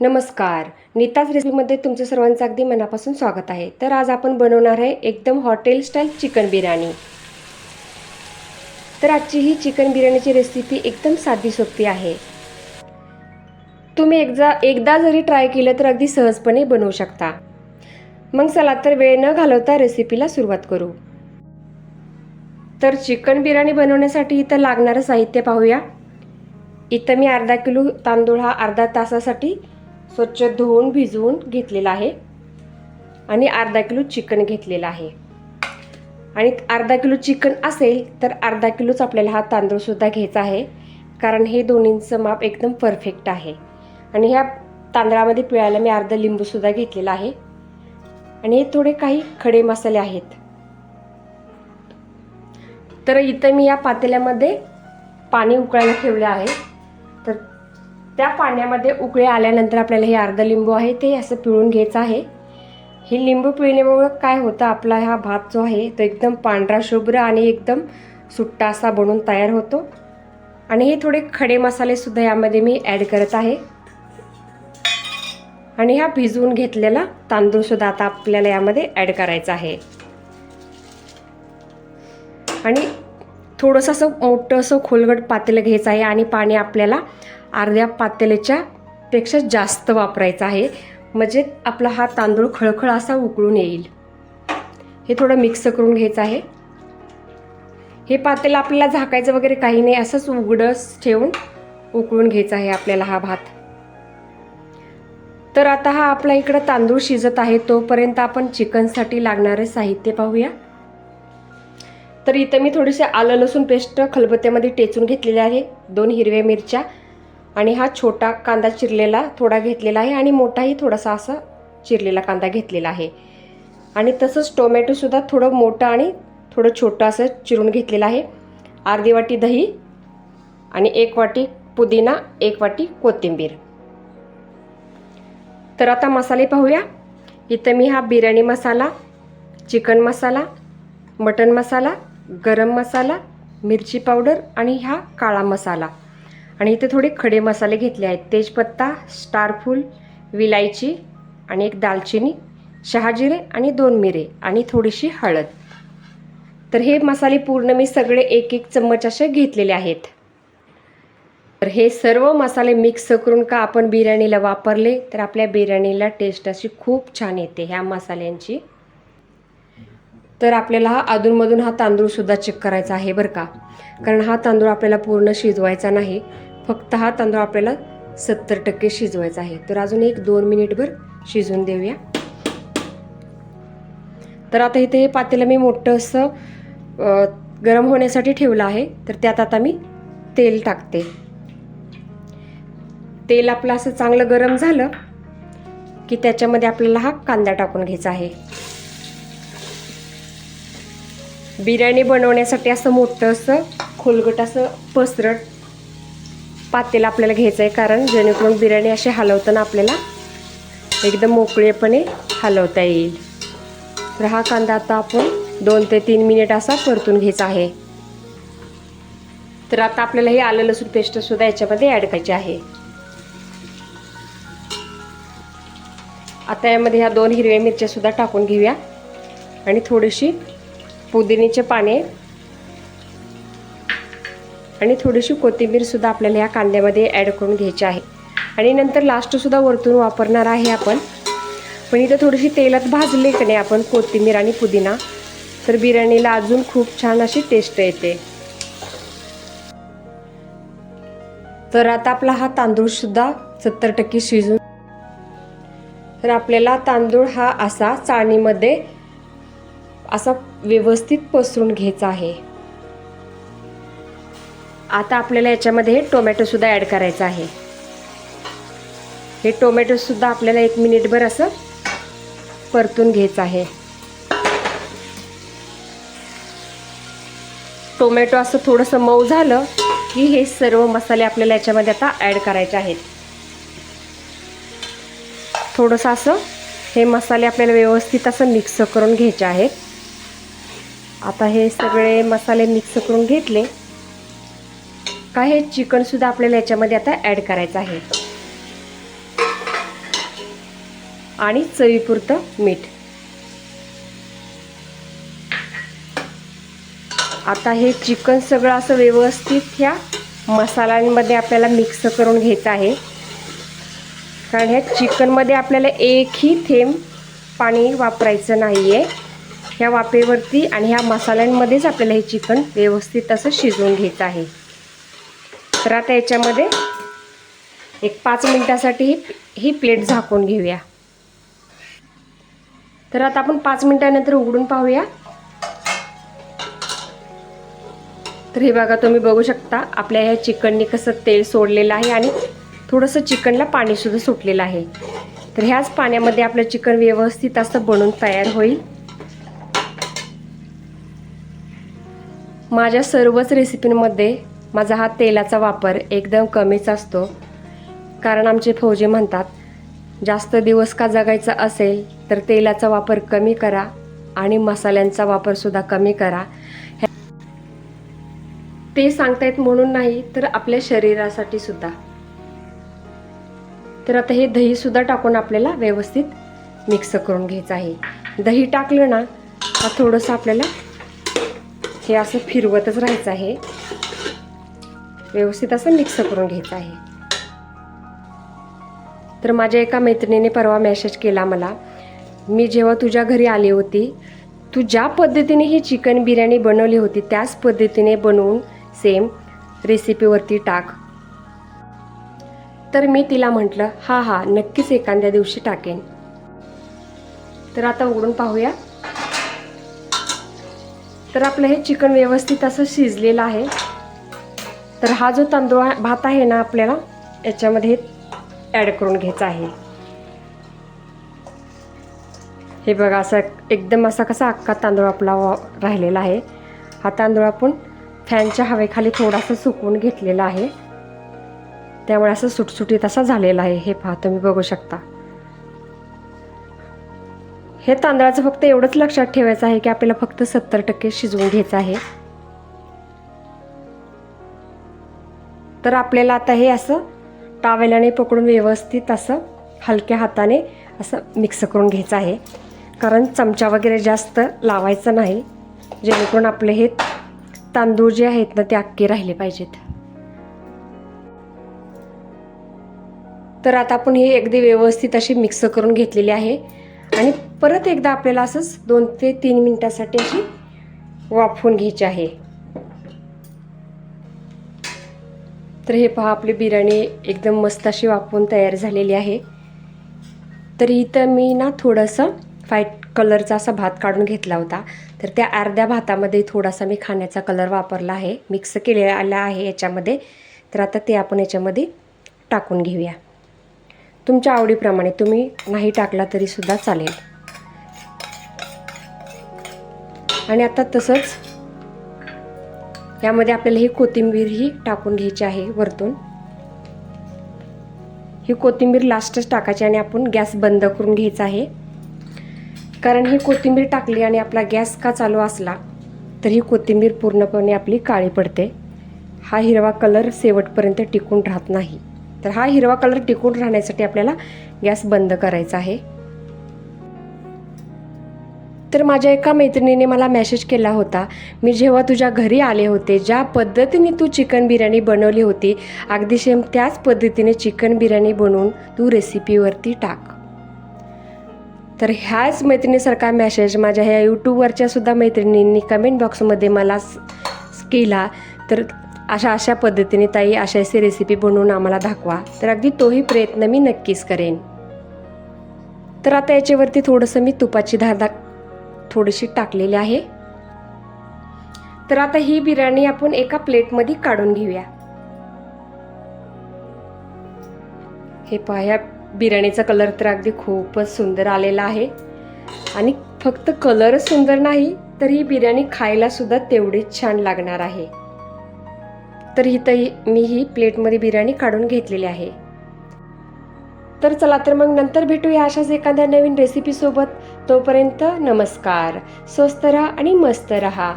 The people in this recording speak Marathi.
नमस्कार. नीताज रेसिपीमध्ये तुमचं सर्वांचं अगदी मनापासून स्वागत आहे. तर आज आपण बनवणार आहे एकदम हॉटेल स्टाईल चिकन बिर्याणी. तर आजची ही चिकन बिर्याणीची रेसिपी एकदम साधी सोपी आहे. तुम्ही एकदा एकदा जरी ट्राय केलं तर अगदी सहजपणे बनवू शकता. मग चला तर वेळ न घालवता रेसिपीला सुरुवात करू. तर चिकन बिर्याणी बनवण्यासाठी इथं लागणारं साहित्य पाहूया. इथं मी अर्धा किलो तांदूळ हा अर्धा तासासाठी स्वच्छ धुवून भिजवून घेतलेला आहे आणि अर्धा किलो चिकन घेतलेला आहे. आणि अर्धा किलो चिकन असेल तर अर्धा किलोच आपल्याला हा तांदूळसुद्धा घ्यायचा आहे. कारण हे दोन्हींचं माप एकदम परफेक्ट आहे. आणि ह्या तांदळामध्ये पिळायला मी अर्धा लिंबूसुद्धा घेतलेला आहे. आणि हे थोडे काही खडे मसाले आहेत. तर इथं मी या पातेल्यामध्ये पाणी उकळायला ठेवले आहे. तर त्या पाण्यामध्ये उकळे आल्यानंतर आपल्याला हे अर्ध लिंबू आहे ते असं पिळून घ्यायचं आहे. हे लिंबू पिळण्यामुळं काय होतं आपला हा भात जो आहे तो एकदम पांढरा शुभ्र आणि एकदम सुट्टा असा बनून तयार होतो. आणि हे थोडे खडे मसालेसुद्धा यामध्ये मी ॲड करत आहे. आणि हा भिजवून घेतलेला तांदूळसुद्धा आता आपल्याला यामध्ये ॲड करायचा आहे. आणि थोडंसं असं मोठं असं खोलगट पातेलं घ्यायचं आहे आणि पाणी आपल्याला अर्ध्या पातेल्याच्या पेक्षा जास्त वापरायचं आहे. म्हणजे आपला हा तांदूळ खळखळ असा उकळून येईल. हे थोडं मिक्स करून घ्यायचं आहे. हे पातेलं आपल्याला झाकायचं वगैरे काही नाही असंच उघडंच ठेवून उकळून घ्यायचा आहे आपल्याला हा भात. तर आता हा आपला इकडं तांदूळ शिजत आहे तोपर्यंत आपण चिकनसाठी लागणारे साहित्य पाहूया. तर इथं मी थोडीशी आलं लसूण पेस्ट खलबत्त्यामध्ये टेचून घेतलेली आहे दोन हिरव्या मिरच्या आणि हा छोटा कांदा चिरलेला थोडा घेतलेला आहे आणि मोठाही थोडासा असा चिरलेला कांदा घेतलेला आहे. आणि तसंच टोमॅटोसुद्धा थोडं मोठं आणि थोडं छोटं असं चिरून घेतलेलं आहे. अर्धी वाटी दही आणि एक वाटी पुदिना एक वाटी कोथिंबीर. तर आता मसाले पाहूया. इथं मी हा बिर्याणी मसाला चिकन मसाला मटन मसाला गरम मसाला मिरची पावडर आणि हा काळा मसाला. आणि इथे थोडे खडे मसाले घेतले आहेत. तेजपत्ता स्टारफूल विलायची आणि एक दालचिनी शहाजिरे आणि दोन मिरे आणि थोडीशी हळद. तर हे मसाले पूर्ण मी सगळे एक एक चम्मच असे घेतलेले आहेत. तर हे सर्व मसाले मिक्स करून का आपण बिर्याणीला वापरले तर आपल्या बिर्याणीला टेस्ट अशी खूप छान येते ह्या मसाल्यांची. तर आपल्याला हा अधूनमधून हा तांदूळसुद्धा चेक करायचा आहे बरं का. कारण हा तांदूळ आपल्याला पूर्ण शिजवायचा नाही. फक्त हा तांदूळ आपल्याला सत्तर टक्के शिजवायचा आहे. तर अजून एक दोन मिनिटभर शिजवून देऊया. तर आता इथे हे पातेलं मी मोठं असं गरम होण्यासाठी ठेवलं आहे. तर त्यात आता मी तेल टाकते. तेल आपलं असं चांगलं गरम झालं की त्याच्यामध्ये आपल्याला हा कांदा टाकून घ्यायचा आहे. बिर्याणी बनवण्यासाठी असं मोठं असं खोलगट असं पसरट पातेल आपल्याला घ्यायचं आहे कारण जेणेकरून बिर्याणी अशी हलवताना आपल्याला एकदम मोकळेपणे हलवता येईल. तर हा कांदा आता आपण दोन ते तीन मिनिट असा परतून घ्यायचा आहे. तर आता आपल्याला हे आलं लसूण पेस्टसुद्धा याच्यामध्ये ॲड करायची आहे. आता यामध्ये ह्या दोन हिरव्या मिरच्यासुद्धा टाकून घेऊया. आणि थोडीशी पुदिनीचे पाने आणि थोडीशी कोथिंबीरसुद्धा आपल्याला या कांद्यामध्ये ॲड करून घ्यायची आहे. आणि नंतर लास्टसुद्धा वरतून वापरणार आहे आपण. पण इथं थोडीशी तेलात भाजले की नाही आपण कोथिंबीर आणि पुदिना. तर बिर्याणीला अजून खूप छान अशी टेस्ट येते. तर आता आपला हा तांदूळसुद्धा सत्तर टक्के शिजून तर आपल्याला तांदूळ हा असा चाळणीमध्ये असा व्यवस्थित पसरून घ्यायचा आहे. आता आपल्याला याच्यामध्ये टोमॅटोसुद्धा ॲड करायचं आहे. हे टोमॅटोसुद्धा आपल्याला एक मिनिटभर असं परतून घ्यायचं आहे. टोमॅटो असं थोडंसं मऊ झालं की हे सर्व मसाले आपल्याला याच्यामध्ये आता ॲड करायचे आहेत. थोडंसं असं हे मसाले आपल्याला व्यवस्थित असं मिक्स करून घ्यायचे आहेत. आता हे सगळे मसाले मिक्स करून घेतले. का हे चिकनसुद्धा आपल्याला याच्यामध्ये आता ॲड करायचं आहे. आणि चवीपुरतं मीठ. आता हे चिकन सगळं असं व्यवस्थित ह्या मसाल्यांमध्ये आपल्याला मिक्स करून घ्यायचं आहे. कारण ह्या चिकनमध्ये आपल्याला एकही थेंब पाणी वापरायचं नाही आहे ह्या वाफेवरती आणि ह्या मसाल्यांमध्येच आपल्याला हे चिकन व्यवस्थित असं शिजवून घ्यायचं आहे. तर आता याच्यामध्ये एक पाच मिनटासाठी ही ही प्लेट झाकून घेऊया. तर आता आपण पाच मिनटानंतर उघडून पाहूया. तर हे बघा तुम्ही बघू शकता आपल्या ह्या चिकननी कसं तेल सोडलेलं आहे आणि थोडंसं चिकनला पाणीसुद्धा सुटलेलं आहे. तर ह्याच पाण्यामध्ये आपलं चिकन व्यवस्थित असं बनून तयार होईल. माझ्या सर्वच रेसिपींमध्ये माझा हा तेलाचा वापर एकदम कमीच असतो. कारण आमचे फौजी म्हणतात जास्त दिवस का जगायचा असेल तर तेलाचा वापर कमी करा आणि मसाल्यांचा वापरसुद्धा कमी करा. ते सांगतायत म्हणून नाही तर आपल्या शरीरासाठी सुद्धा. तर आता हे दही सुद्धा टाकून आपल्याला व्यवस्थित मिक्स करून घ्यायचं आहे. दही टाकलं ना थोडंसं आपल्याला हे असं फिरवतच राहायचं आहे. व्यवस्थित असं मिक्स करून घ्यायचं आहे. तर माझ्या एका मैत्रिणीने परवा मेसेज केला मला मी जेव्हा तुझ्या घरी आली होती तू ज्या पद्धतीने ही चिकन बिर्याणी बनवली होती त्याच पद्धतीने बनवून सेम रेसिपीवरती टाक. तर मी तिला म्हटलं हा हा नक्कीच एखाद्या दिवशी टाकेन. तर आता उघडून पाहूया. तर आपलं हे चिकन व्यवस्थित असं शिजलेलं आहे. तर हा जो तांदूळ भात आहे ना आपल्याला याच्यामध्ये ॲड करून घ्यायचा आहे. हे बघा असं एकदम असा कसा अख्खा तांदूळ आपला वा- राहिलेला आहे. हा तांदूळ आपण फॅनच्या हवेखाली थोडासा सुकवून घेतलेला आहे. त्यामुळे असं सुटसुटीत असा झालेला आहे. हे पहा तुम्ही बघू शकता. हे तांदळाचं फक्त एवढंच लक्षात ठेवायचं आहे की आपल्याला फक्त सत्तर टक्के शिजवून घ्यायचं आहे. तर आपल्याला आता हे असं टावेलाने पकडून व्यवस्थित असं हलक्या हाताने असं मिक्स करून घ्यायचं आहे. कारण चमचा वगैरे जास्त लावायचा नाही. जेणेकरून आपले हे तांदूळ जे आहेत ना ते अक्के राहिले पाहिजेत. तर आता आपण हे अगदी व्यवस्थित अशी मिक्स करून घेतलेली आहे. आणि परत एकदा आपल्याला असंच दोन ते तीन मिनटासाठी अशी वाफवून घ्यायची आहे. तर हे पहा आपली बिर्याणी एकदम मस्त अशी वाफवून तयार झालेली आहे. तर इथं मी ना थोडंसं व्हाईट कलरचा असा भात काढून घेतला होता. तर त्या अर्ध्या भातामध्ये थोडासा मी खाण्याचा कलर वापरला आहे. मिक्स केलेला आहे याच्यामध्ये. तर आता ते आपण याच्यामध्ये टाकून घेऊया. तुमच्या आवडीप्रमाणे तुम्ही नाही टाकला तरीसुद्धा चालेल. आणि आता तसंच यामध्ये आपल्याला ही कोथिंबीरही टाकून घ्यायची आहे वरतून. ही कोथिंबीर लास्टच टाकायची आणि आपण गॅस बंद करून घ्यायचा आहे. कारण ही कोथिंबीर टाकली आणि आपला गॅस का चालू असला तर ही कोथिंबीर पूर्णपणे आपली काळी पडते. हा हिरवा कलर शेवटपर्यंत टिकून राहत नाही. तर हा हिरवा कलर टिकून राहण्यासाठी आपल्याला गॅस बंद करायचा आहे. तर माझ्या एका मैत्रिणीने मला मेसेज केला होता मी जेव्हा तुझ्या घरी आले होते ज्या पद्धतीने तू चिकन बिर्याणी बनवली होती अगदी सेम त्याच पद्धतीने चिकन बिर्याणी बनवून तू रेसिपीवरती टाक. तर ह्याच मैत्रिणीसारखा मेसेज माझ्या ह्या यूट्यूबवरच्या सुद्धा मैत्रिणींनी कमेंट बॉक्समध्ये मला स- केला. तर अशा अशा पद्धतीने ताई अशा अशी रेसिपी बनवून आम्हाला दाखवा. तर अगदी तोही प्रयत्न मी नक्कीच करेन. तर आता याच्यावरती थोडंसं मी तुपाची धार दाख थोडीशी टाकलेली आहे. तर आता ही बिर्याणी आपण एका प्लेटमध्ये काढून घेऊया. हे पहा बिर्याणीचा कलर तर अगदी खूपच सुंदर आलेला आहे. आणि फक्त कलरच सुंदर नाही तर ही बिर्याणी खायला सुद्धा तेवढीच छान लागणार आहे. तर इथं मी ही प्लेटमध्ये बिर्याणी काढून घेतलेली आहे. तर चला तर मग नंतर भेटूया अशाच एखाद्या नवीन रेसिपीसोबत तोपर्यंत नमस्कार. स्वस्त राहा आणि मस्त रहा.